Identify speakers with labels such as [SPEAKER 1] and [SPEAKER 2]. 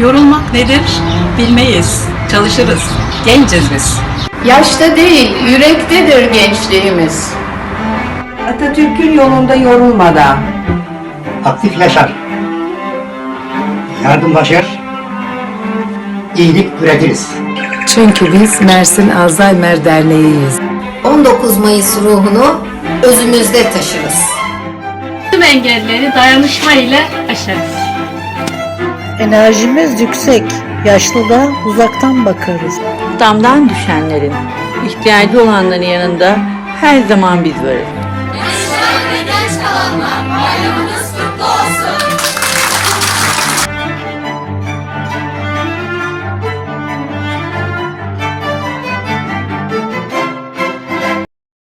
[SPEAKER 1] Yorulmak nedir? Bilmeyiz. Çalışırız. Genciz biz.
[SPEAKER 2] Yaşta değil, yürektedir gençliğimiz.
[SPEAKER 3] Atatürk'ün yolunda yorulmadan,
[SPEAKER 4] aktif yaşar, yardımlaşır, iyilik üretiriz.
[SPEAKER 5] Çünkü biz Mersin Alzheimer Derneği'yiz.
[SPEAKER 2] 19 Mayıs ruhunu özümüzde taşırız.
[SPEAKER 6] Tüm engelleri dayanışma ile aşarız.
[SPEAKER 7] Enerjimiz yüksek, yaşlılığa uzaktan bakarız.
[SPEAKER 8] damdan düşenlerin, ihtiyacı olanların yanında her zaman biz varız.